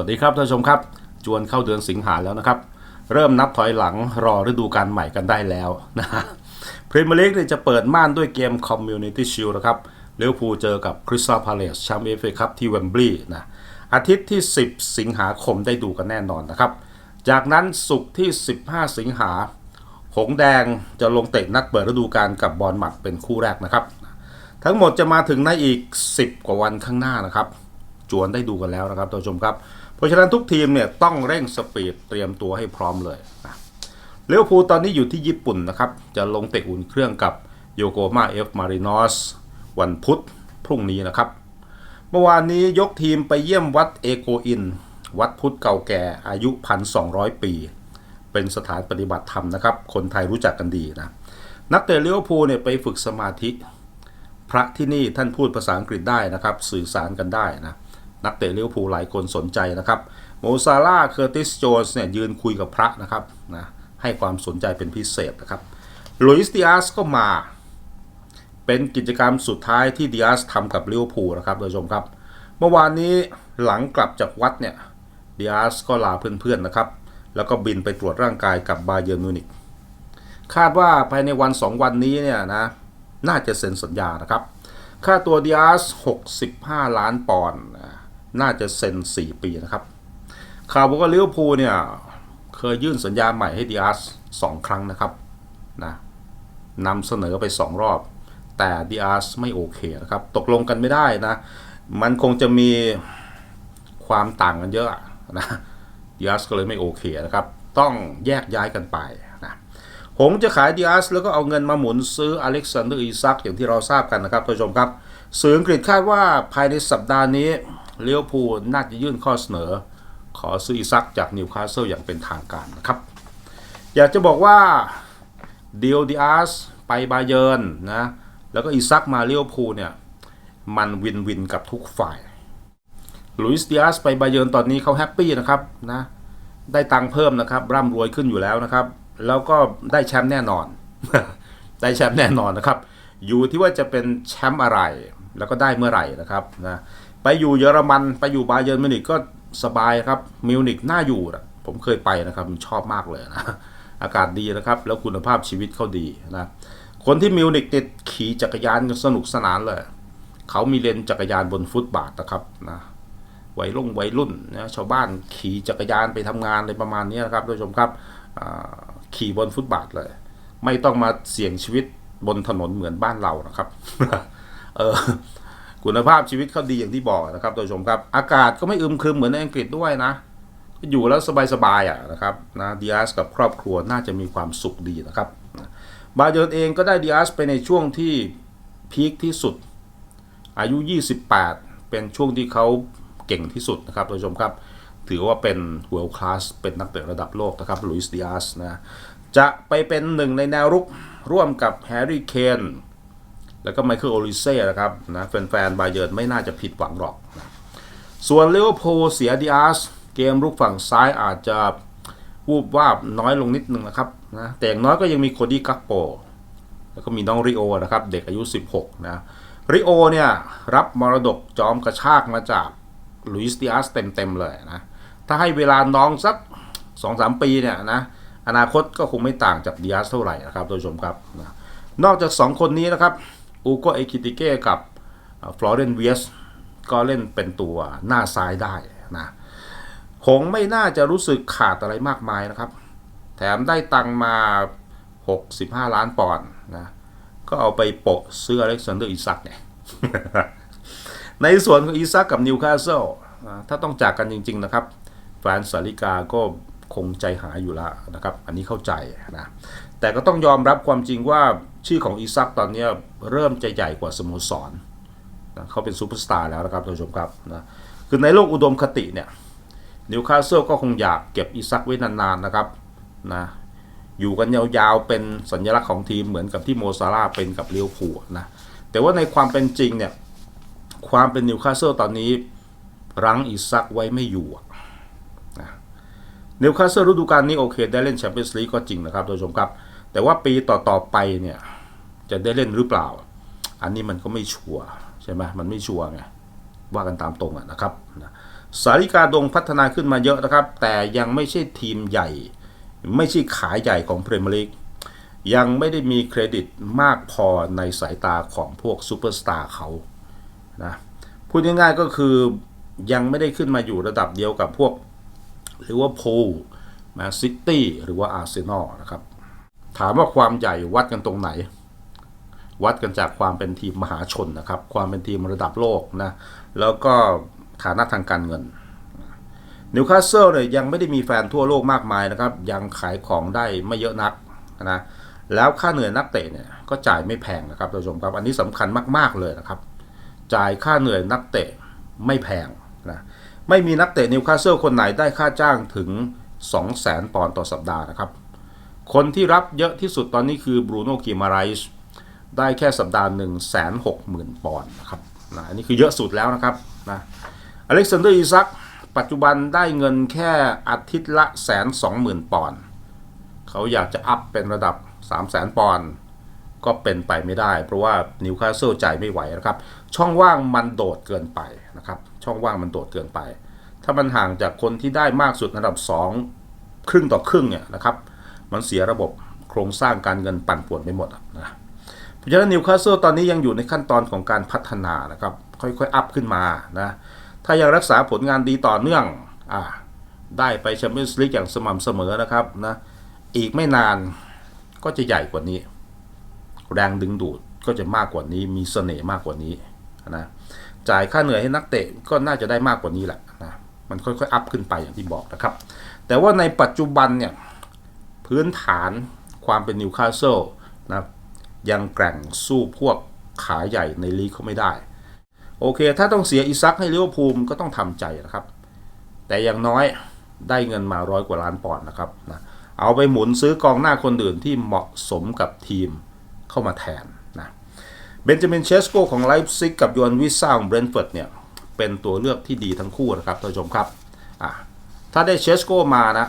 วัสดีครับท่านผู้ชมครับ จวนเข้าเดือนสิงหาแล้วนะครับ เริ่มนับถอยหลังรอฤดูกาลใหม่กันได้แล้วนะฮะพรีเมียร์ลีกจะเปิดม่านด้วยเกม Community Shield นะครับเลิเวอร์พูเจอกับคริสตัลพาเลสแชมป์เอฟเอคัพที่เวมบลีย์นะอาทิตย์ที่ 10 สิงหาคมได้ดูกันแน่นอนนะครับ จากนั้นศุกร์ที่ 15 สิงหา หงแดงจะลงเตะนัดเปิดฤดูกาลกับบอลหมัดเป็นคู่แรกนะครับ ทั้งหมดจะมาถึงในอีก 10 กว่าวันข้างหน้านะครับ จวนได้ดูกันแล้วนะครับท่านผู้ชมครับ เพราะฉะนั้นทุกทีมเนี่ยต้องเร่งสปีดเตรียมตัวให้พร้อมเลยนะเลี้ยวภูตอนนี้อยู่ที่ญี่ปุ่นนะครับ จะลงเตะอุ่นเครื่องกับโยโกมาเอฟมารินอสวันพุธพรุ่งนี้นะครับ เมื่อวานนี้ยกทีมไปเยี่ยมวัดเอโกอิน วัดพุทธเก่าแก่อายุ 1,200 ปี เป็นสถานปฏิบัติธรรมนะครับ คนไทยรู้จักกันดีนะ นักเตะเลี้ยวภูเนี่ยไปฝึกสมาธิ พระที่นี่ท่านพูดภาษาอังกฤษได้นะครับ สื่อสารกันได้นะ นักเตะเลี้ยวภูลหลายคนสนใจนะครับโมซาร่าเคอร์ติสโจนส์เนี่ยยืนคุยกับพระนะครับนะให้ความสนใจเป็นพิเศษนะครับลุยส์ดิอาสก็มา เป็นกิจกรรมสุดท้ายที่ดิอาสทำกับลิเวอร์พูลนะครับท่านผู้ชมครับ เมื่อวานนี้หลังกลับจากวัดเนี่ยดิอาสก็ลาเพื่อนๆนะครับ แล้วก็บินไปตรวจร่างกายกับบาเยิร์มิวนิกคาดว่าภายในวัน 2 วันนี้เนี่ยนะน่าจะเซ็นสัญญานะครับ ค่าตัวดิอาส65 ล้านปอนด์นะ น่าจะเซ็น 4 ปีนะครับ ข่าวบอกว่าลิเวอร์พูลเนี่ย เคยยื่นสัญญาใหม่ให้ดิอาส2ครั้งนะครับนะนำเสนอไป 2 รอบ แต่ดิอาสไม่โอเคนะครับ ตกลงกันไม่ได้นะ มันคงจะมีความต่างกันเยอะนะดิอาสก็เลยไม่โอเคนะครับ ต้องแยกย้ายกันไปนะหงจะขายดิอาสแล้วก็เอาเงินมาหมุนซื้ออเล็กซานเดอร์อีซักอย่างที่เราทราบกันนะครับท่านผู้ชมครับสื่ออังกฤษคาดว่าภายในสัปดาห์นี้ เลี้ยวพูน่าจะยื่นข้อเสนอ ขอซื้ออีซักจากนิวคาสเซิลอย่างเป็นทางการนะครับ อยากจะบอกว่าเดีลดิอาสไปบาเยิร์นนะแล้วก็อีซักมาเลี้ยวพูเนี่ยมันวินวินกับทุกฝ่ายลุยส์ดิอาสไปบาเยิร์นตอนนี้เขาแฮปปี้นะครับนะได้ตังค์เพิ่มนะครับ ร่ำรวยขึ้นอยู่แล้วนะครับ แล้วก็ได้แชมป์แน่นอน ได้แชมป์แน่นอนนะครับ อยู่ที่ว่าจะเป็นแชมป์อะไร แล้วก็ได้เมื่อไหร่นะครับนะ ไปอยู่เยอรมันไปอยู่บาเยิร์มิวนิกก็สบายครับมิวนิกน่าอยู่นะผมเคยไปนะครับชอบมากเลยนะอากาศดีนะครับ แล้วคุณภาพชีวิตเขาดีนะคนที่มิวนิกติดขี่จักรยานสนุกสนานเลย เขามีเลนจักรยานบนฟุตบาทนะครับนะวัยรุ่งวัยรุ่นนะชาวบ้านขี่จักรยานไปทำงานอะไรประมาณนี้นะครับท่านผู้ชมครับขี่บนฟุตบาทเลย ไม่ต้องมาเสี่ยงชีวิตบนถนนเหมือนบ้านเรานะครับ เออ คุณภาพชีวิตเขาดีอย่างที่บอกนะครับท่านผู้ชมครับ อากาศก็ไม่อึมครึมเหมือนในอังกฤษด้วยนะ อยู่แล้วสบายๆอะนะครับนะดิอาสกับครอบครัวน่าจะมีความสุขดีนะครับ บาเยิร์นเองก็ได้ดิอาสไปในช่วงที่พีคที่สุด อายุ 28 เป็นช่วงที่เขาเก่งที่สุดนะครับท่านผู้ชมครับ ถือว่าเป็น world class เป็นนักเตะระดับโลกนะครับลุยส์ดิอาสนะจะไปเป็นหนึ่งในแนวรุกร่วมกับแฮร์รี่เคน แล้วก็ไมเคิลโอลิเซ่นะครับนะแฟนๆบาเยิร์นไม่น่าจะผิดหวังหรอกนะส่วนเลเวอร์พูลเสียดิอาสเกมรุกฝั่งซ้ายอาจจะวูบวาบน้อยลงนิดนึงนะครับนะแต่อย่างน้อยก็ยังมีโคดี้กักโปแล้วก็มีน้องริโอนะครับเด็กอายุ 16 นะริโอเนี่ยรับมรดกจอมกระชากมาจากลุยส์ดิอาสเต็มๆเลยนะถ้าให้เวลาน้องสัก 2-3 ปีเนี่ยนะอนาคตก็คงไม่ต่างจากดิอาสเท่าไหร่นะครับท่านผู้ชมครับนะนอกจาก 2 คนนี้นะครับ อูโกเอคิติเก้กับฟลอเรนเวียสก็เล่นเป็นตัวหน้าซ้ายได้นะคงไม่น่าจะรู้สึกขาดอะไรมากมายนะครับ แถมได้ตังมา 65 ล้านปอนด์นะก็เอาไปโปะซื้ออเล็กซานเดอร์อิซักเนี่ยในส่วนของอิซักกับนิวคาสเซิลถ้าต้องจากกันจริง ๆ นะครับแฟนสาริกาก็คงใจหายอยู่แล้วนะครับ อันนี้เข้าใจนะ แต่ก็ต้องยอมรับความจริงว่า ชื่อของอิซักตอนนี้เริ่มจะใหญ่กว่าสโมสรนะเขาเป็นซูเปอร์สตาร์แล้วนะครับท่านผู้ชมครับนะคือในโลกอุดมคติเนี่ยนิวคาสเซิลก็คงอยากเก็บอิซักไว้นานๆนะครับนะอยู่กันยาวๆเป็นสัญลักษณ์ของทีมเหมือนกับที่โมซาร่าเป็นกับเลียวผูนะแต่ว่าในความเป็นจริงเนี่ยความเป็นนิวคาสเซิลตอนนี้รั้งอิซักไว้ไม่อยู่นะนิวคาสเซิลฤดูกาลนี้โอเค ได้เล่นแชมเปี้ยนส์ลีกก็จริงนะครับท่านผู้ชมครับ แต่ว่าปีต่อๆไปเนี่ย จะได้เล่นหรือเปล่า อันนี้มันก็ไม่ชัวร์ใช่ไหมมันไม่ชัวร์ไงว่ากันตามตรงะนะครับสาริกาดงพัฒนาขึ้นมาเยอะนะครับ แต่ยังไม่ใช่ทีมใหญ่ ไม่ใช่ขายใหญ่ของพรีเมียร์ลีกยังไม่ได้มีเครดิตมากพอในสายตาของพวกซูเปอร์สตาร์เขานะพูดง่ายๆก็คือยังไม่ได้ขึ้นมาอยู่ระดับเดียวกับพวกหรือว่าพูลแมนซิตี้หรือว่าอาร์เซนอลนะครับ ถามว่าความใหญ่วัดกันตรงไหน วัดกันจากความเป็นทีมมหาชนนะครับ ความเป็นทีมระดับโลกนะ แล้วก็ฐานะทางการเงินนิวคาสเซิลเนี่ยยังไม่ได้มีแฟนทั่วโลกมากมายนะครับ ยังขายของได้ไม่เยอะนักนะแล้วค่าเหนื่อยนักเตะเนี่ยก็จ่ายไม่แพงนะครับท่านผู้ชมครับ อันนี้สำคัญมาก ๆเลยนะครับ จ่ายค่าเหนื่อยนักเตะไม่แพงนะไม่มีนักเตะนิวคาสเซิลคนไหนได้ค่าจ้างถึง 200,000ปอนด์ต่อสัปดาห์นะครับ คนที่รับเยอะที่สุดตอนนี้คือบรูโน่กิมาไรส์ได้แค่สัปดาห์หนึ่งแสนหกหมื่นปอนด์นะครับนะอันนี้คือเยอะสุดแล้วนะครับนะอเล็กซานเดอร์อิซักปัจจุบันได้เงินแค่อาทิตย์ละแสนสองหมื่นปอนด์เขาอยากจะอัพเป็นระดับ 3 0 0แสนปอนด์ก็เป็นไปไม่ได้ เพราะว่านิวคาสเซิลจ่ายไม่ไหวนะครับ ช่องว่างมันโดดเกินไปนะครับ ช่องว่างมันโดดเกินไป ถ้ามันห่างจากคนที่ได้มากสุดระดับ 2 ครึ่งต่อครึ่งเนี่ยนะครับ มันเสียระบบโครงสร้างการเงินปั่นป่วนไปหมดนะเพราะฉะนั้นนิวคาสเซิลตอนนี้ยังอยู่ในขั้นตอนของการพัฒนานะครับ ค่อยๆ อัพขึ้นมานะถ้ายังรักษาผลงานดีต่อเนื่องอ่าได้ไปแชมเปี้ยนส์ลีกอย่างสม่ำเสมอนะครับนะอีกไม่นานก็จะใหญ่กว่านี้ แรงดึงดูดก็จะมากกว่านี้มีเสน่ห์มากกว่านี้นะจ่ายค่าเหนื่อยให้นักเตะก็น่าจะได้มากกว่านี้แหละนะมันค่อยๆอัพขึ้นไปอย่างที่บอกนะครับ แต่ว่าในปัจจุบันเนี่ย พื้นฐานความเป็นนิวคาสเซิลนะยังแกร่งสู้พวกขาใหญ่ในลีกเขาไม่ได้ โอเค ถ้าต้องเสียอิซักให้ลิเวอร์พูลก็ต้องทำใจนะครับ แต่อย่างน้อยได้เงินมาร้อยกว่าล้านปอนด์นะครับนะเอาไปหมุนซื้อกองหน้าคนอื่นที่เหมาะสมกับทีมเข้ามาแทนนะเบนจามินเชสโกของไลฟ์ซิกกับยอนวิซ่าของเบรนท์ฟอร์ดเนี่ยเป็นตัวเลือกที่ดีทั้งคู่นะครับท่านผู้ชมครับ ถ้าได้เชสโกมานะ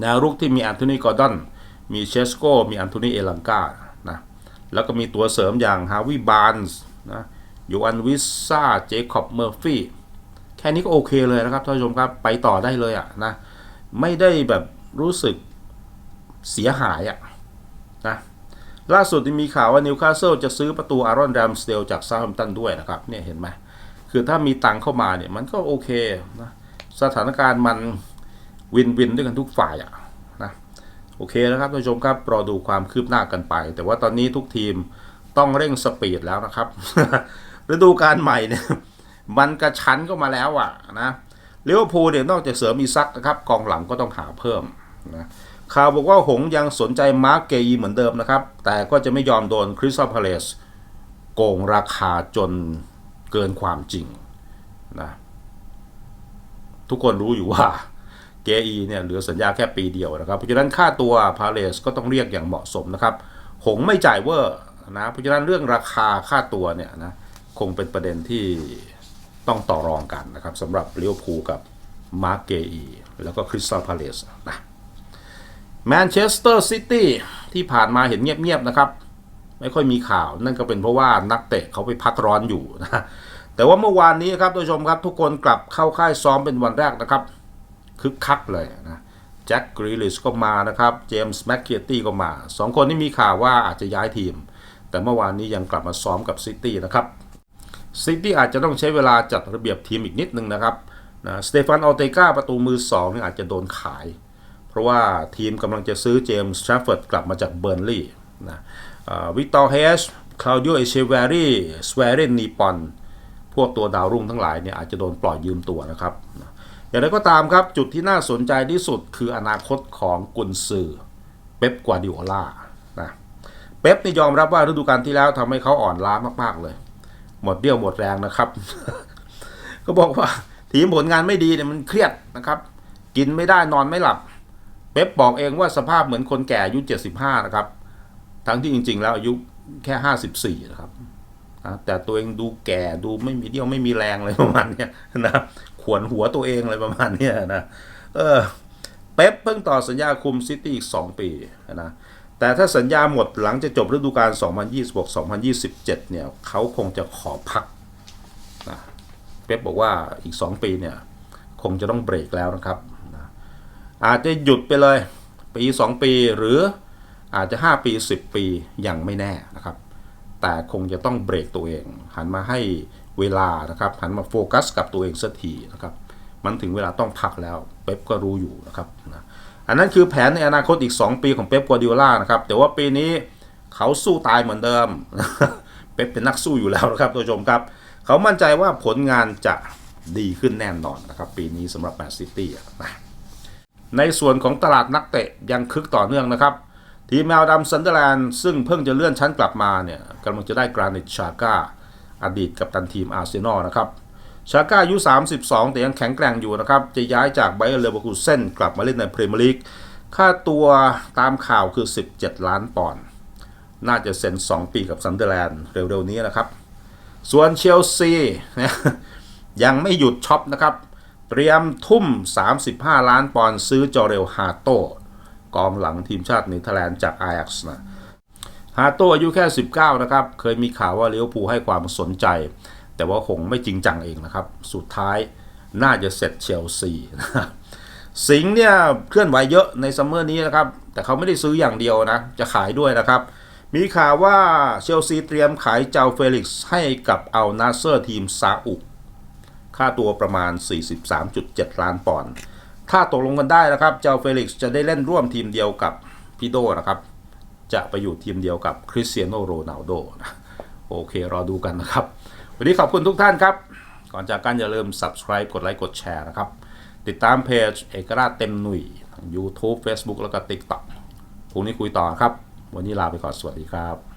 แนวรุกที่มีแอนโทนีกอร์ดอน มีเชสโก มีแอนโทนีเอลังกานะ แล้วก็มีตัวเสริมอย่างฮาวิบานส์นะยูอันวิสซาเจคอบเมอร์ฟี่แค่นี้ก็โอเคเลยนะครับท่านผู้ชมครับไปต่อได้เลยอะนะ ไม่ได้แบบรู้สึกเสียหายอะนะล่าสุดมีข่าวว่านิวคาสเซิลจะซื้อประตูอารอนแรมสเดลจากซาร์แฮมตันด้วยนะครับเนี่ยเห็นไหมคือถ้ามีตังเข้ามาเนี่ยมันก็โอเคนะสถานการณ์มัน วินวินด้วยกันทุกฝ่ายอะนะโอเคนะครับท่านผู้ชมครับรอดูความคืบหน้ากันไป แต่ว่าตอนนี้ทุกทีมต้องเร่งสปีดแล้วนะครับฤดูกาลใหม่เนี่ยมันกระชั้นก็มาแล้วอะนะเลี้ยวภูลเนี่ยนอกจากเสริมอีซักนะครับกองหลังก็ต้องหาเพิ่มนะข่าวบอกว่าหงยังสนใจมาร์กเกยีเหมือนเดิมนะครับ แต่ก็จะไม่ยอมโดนคริสตัลพาเลสโกงราคาจนเกินความจริงนะทุกคนรู้อยู่ว่า เกอีเนี่ยเหลือสัญญาแค่ปีเดียวนะครับ เพราะฉะนั้นค่าตัวพาเลสก็ต้องเรียกอย่างเหมาะสมนะครับ หงไม่จ่ายเวอร์นะ เพราะฉะนั้นเรื่องราคาค่าตัวเนี่ยนะคงเป็นประเด็นที่ต้องต่อรองกันนะครับสำหรับเลี้ยวภูกับมาร์กเกอีแล้วก็คริสตัลพาเลสนะแมนเชสเตอร์ซิตี้ที่ผ่านมาเห็นเงียบๆนะครับ ไม่ค่อยมีข่าวนั่นก็เป็นเพราะว่านักเตะเขาไปพักร้อนอยู่นะแต่ว่าเมื่อวานนี้ครับท่านผู้ชมครับ ทุกคนกลับเข้าค่ายซ้อมเป็นวันแรกนะครับ คึกคักเลยนะแจ็คกรีลิชก็มานะครับเจมส์แม็กเคียตี้ก็มาสองคนที่มีข่าวว่าอาจจะย้ายทีม แต่เมื่อวานนี้ยังกลับมาซ้อมกับซิตี้นะครับซิตี้อาจจะต้องใช้เวลาจัดระเบียบทีมอีกนิดนึงนะครับนะสเตฟานออเตกาประตูมือสองนี่อาจจะโดนขาย เพราะว่าทีมกำลังจะซื้อเจมส์ทรฟเฟิร์ดกลับมาจากเบอร์นลีย์นะวิกตอร์เฮสคลาวดิโอเอเชเวรีสเวเรนนีปอนพวกตัวดาวรุ่งทั้งหลายเนี่ยอาจจะโดนปล่อยยืมตัวนะครับ อย่างไรก็ตามครับจุดที่น่าสนใจที่สุดคืออนาคตของกุนซือเป๊ปกวาร์ดิโอลานะเป๊ปนี่ยอมรับว่าฤดูกาลที่แล้วทำให้เขาอ่อนล้ามากๆเลย หมดเดี่ยวหมดแรงนะครับ ก็บอกว่าทีมผลงานไม่ดีเนี่ยมันเครียดนะครับ กินไม่ได้นอนไม่หลับ เป๊ปบอกเองว่าสภาพเหมือนคนแก่อายุ 75 นะครับ ทั้งที่จริง ๆ แล้วอายุแค่ 54 นะครับ นะแต่ตัวเองดูแก่ดูไม่มีเดี่ยวไม่มีแรงอะไรประมาณเนี้ยนะขวนหัวตัวเองอะไรประมาณเนี้ยนะเออเป๊ปเพิ่งต่อสัญญาคุมซิตี้อีก 2 ปีนะแต่ถ้าสัญญาหมดหลังจากจบฤดูกาล 2026-2027 เนี่ยเขาคงจะขอพักนะเป๊ปบอกว่าอีก 2 ปีเนี่ยคงจะต้องเบรกแล้วนะครับนะอาจจะหยุดไปเลยปี 2 ปีหรืออาจจะ 5 ปี 10 ปียังไม่แน่นะครับ แต่คงจะต้องเบรกตัวเอง หันมาให้เวลานะครับหันมาโฟกัสกับตัวเองสักทีนะครับมันถึงเวลาต้องพักแล้วเป๊ปก็รู้อยู่นะครับนะอันนั้นคือแผนในอนาคตอีก 2 ปีของเป๊ปกัวดิโอล่านะครับแต่ว่าปีนี้เขาสู้ตายเหมือนเดิมเป๊ปเป็นนักสู้อยู่แล้วนะครับท่านผู้ชมครับเขามั่นใจว่าผลงานจะดีขึ้นแน่นอนนะครับปีนี้สำหรับแมนซิตี้นะในส่วนของตลาดนักเตะยังคึกต่อเนื่องนะครับ ทีมแมวดำซันเดอร์แลนด์ซึ่งเพิ่งจะเลื่อนชั้นกลับมาเนี่ยกำลังจะได้กรานิตชาก้าอดีตกัปตันทีมอาร์เซนอลนะครับชาก้าอายุ 32 แต่ยังแข็งแกร่งอยู่นะครับ จะย้ายจากไบเออร์เลเวอร์คูเซนกลับมาเล่นในพรีเมียร์ลีกค่าตัวตามข่าวคือ 17 ล้านปอนด์น่าจะเซ็น 2 ปีกับซันเดอร์แลนด์เร็วๆนี้นะครับ ส่วนเชลซียังไม่หยุดช็อปนะครับ เตรียมทุ่ม 35 ล้านปอนด์ซื้อจอเรลฮาโต กองหลังทีมชาติเนเธอร์แลนด์จากอายักซ์นะฮาโตอายุแค่ 19 นะครับ เคยมีข่าวว่าเลี้ยวภูให้ความสนใจ แต่ว่าคงไม่จริงจังเองนะครับ สุดท้ายน่าจะเสร็จเชลซีนะสิงห์เนี่ยเคลื่อนไหวเยอะในซัมเมอร์นี้นะครับ แต่เขาไม่ได้ซื้ออย่างเดียวนะ จะขายด้วยนะครับ มีข่าวว่าเชลซีเตรียมขายเจ้าเฟลิกซ์ให้กับอัลนาเซอร์ทีมซาอุค่าตัวประมาณ 43.7 ล้านปอนด์ ถ้าตกลงกันได้นะครับ เจ้าเฟลิกซ์จะได้เล่นร่วมทีมเดียวกับพี่โดนะครับ จะไปอยู่ทีมเดียวกับคริสเตียโนโรนัลโดนะโอเค รอดูกันนะครับ วันนี้ขอบคุณทุกท่านครับ ก่อนจากกันอย่าลืม subscribe กดไลค์กดแชร์นะครับ ติดตามเพจเอกราชเต็มหนุ่ยทาง YouTube Facebook แล้วก็ TikTok พรุ่งนี้คุยต่อครับ วันนี้ลาไปก่อนสวัสดีครับ